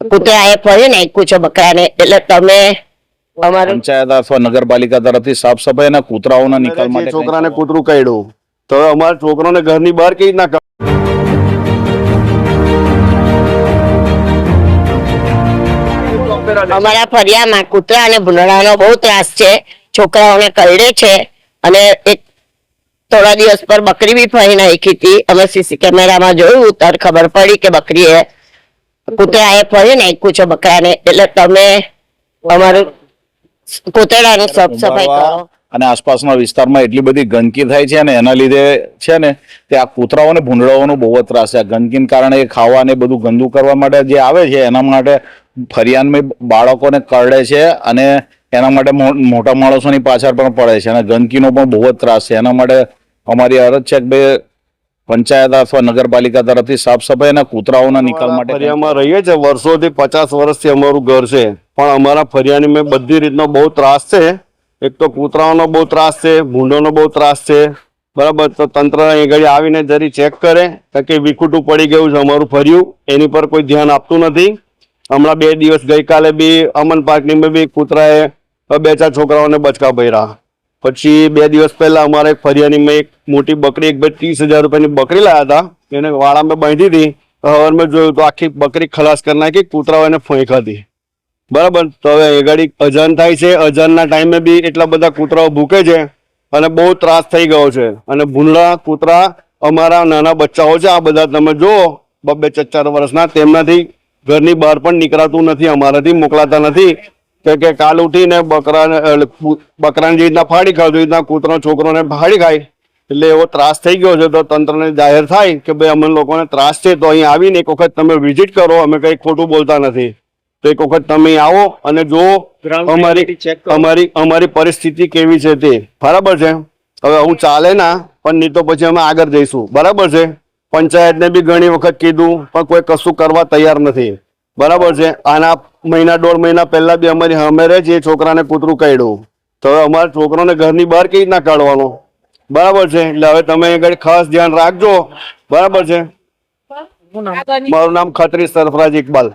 કૂતરાએ ફરી નાખ્યું છે બકરાને. એટલે તમે પંચાયત અથવા નગરપાલિકા તરફથી સાફ સફાઈ અને કૂતરાઓના નિકાલ માટે છોકરાને કૂતરું કરડ્યું તો અમારા છોકરાને ઘરની બહાર કેવી રીતના અમારા ફરિયામાં કૂતરા અને ભૂંડડાનો બહુ ત્રાસ છે. છોકરાઓને કરડે છે. અને એક થોડા દિવસ પર બકરી બી ફરી નાખી હતી. અમે સીસી કેમેરામાં જોયું ત્યારે ખબર પડી કે બકરીએ કૂતરાએ ફરી નાખ્યું છે બકરાને. એટલે તમે અમારું કૂતરાનું સાફ સફાઈ કરો. અને આસપાસના વિસ્તારમાં એટલી બધી ગંદકી થાય છે અને એના લીધે છે ને તે આ કૂતરાઓ અને ભૂંડળાઓનો બહુ જ ત્રાસ છે. આ ગંદકીને કારણે એ ખાવા ને બધું ગંદુ કરવા માટે જે આવે છે એના માટે ફરિયાદમાં બાળકોને કરડે છે અને એના માટે મોટા માણસોની પાછળ પણ પડે છે. અને ગંદકીનો પણ બહુ જ ત્રાસ છે. એના માટે અમારી અરજ છે કે ભાઈ પંચાયત અથવા નગરપાલિકા તરફથી સાફ સફાઈ અને કૂતરાઓના નિકાલ માટે ફરિયામાં રહીએ છીએ. વર્ષોથી પચાસ વર્ષથી અમારું ઘર છે. પણ અમારા ફરિયાની મેં બધી રીતનો બહુ ત્રાસ છે. એક તો કૂતરાઓનો બહુ ત્રાસ છે ભૂંડોનો બહુ ત્રાસ છે. બરાબર તો તંત્ર અહીં ઘડી આવીને જરી ચેક કરે કે વિખૂટું પડી ગયું છે અમારું ફર્યું. એની પર કોઈ ધ્યાન આપતું નથી. હમણાં બે દિવસ ગઈકાલે બી અમન પાર્કની બી કૂતરાએ બે ચાર છોકરાઓને બચકા ભર્યા. પછી બે દિવસ પહેલા અમારે એક ફરિયાની એક મોટી બકરી, એક ભાઈ ત્રીસ હજાર રૂપિયાની બકરી લાયા હતા. એને વાળામાં બાંધી હતી. હવે મેં જોયું તો આખી બકરી ખલાસ કરી નાખી, કૂતરાઓ એને ફોંક હતી. બરાબર? તો હવે એ અજાન થાય છે. અજાનના ટાઈમે બી એટલા બધા કૂતરાઓ ભૂકે છે અને બહુ ત્રાસ થઈ ગયો છે. અને ભૂંડળા કૂતરા અમારા નાના બચ્ચાઓ છે, આ બધા તમે જુઓ. બબે ચાર વર્ષના, તેમનાથી ઘરની બહાર પણ નીકળાતું નથી, અમારાથી મોકલાતા નથી. કે કે કાલ ઉઠીને બકરાને બકરાને જે રીતના ફાડી ખાય એ રીતના કૂતરો છોકરોને ફાડી ખાય એટલે એવો ત્રાસ થઈ ગયો છે તો તંત્રને જાહેર થાય કે ભાઈ અમે લોકોને ત્રાસ છે તો અહીં આવીને એક વખત તમે વિઝિટ કરો અમે કંઈ ખોટું બોલતા નથી. તો એક વખત તમે આવો અને જુઓ અમારી અમારી અમારી પરિસ્થિતિ કેવી છે તે. બરાબર છે? હવે હું ચાલે ના પણ નહીં તો પછી અમે આગળ જઈશું. બરાબર છે? પંચાયતને બી ઘણી વખત કીધું પણ કોઈ કશું કરવા તૈયાર નથી. બરાબર છે. આના મહિના, દોઢ મહિના પહેલા બી અમારી રહે છે, એ છોકરાને કૂતરું કાઢ્યું. તો હવે અમારા છોકરાને ઘરની બહાર કેવી રીતના કાઢવાનો? બરાબર છે. એટલે હવે તમે આગળ ખાસ ધ્યાન રાખજો. બરાબર છે. મારું નામ ખત્રી સરફરાજ ઇકબાલ.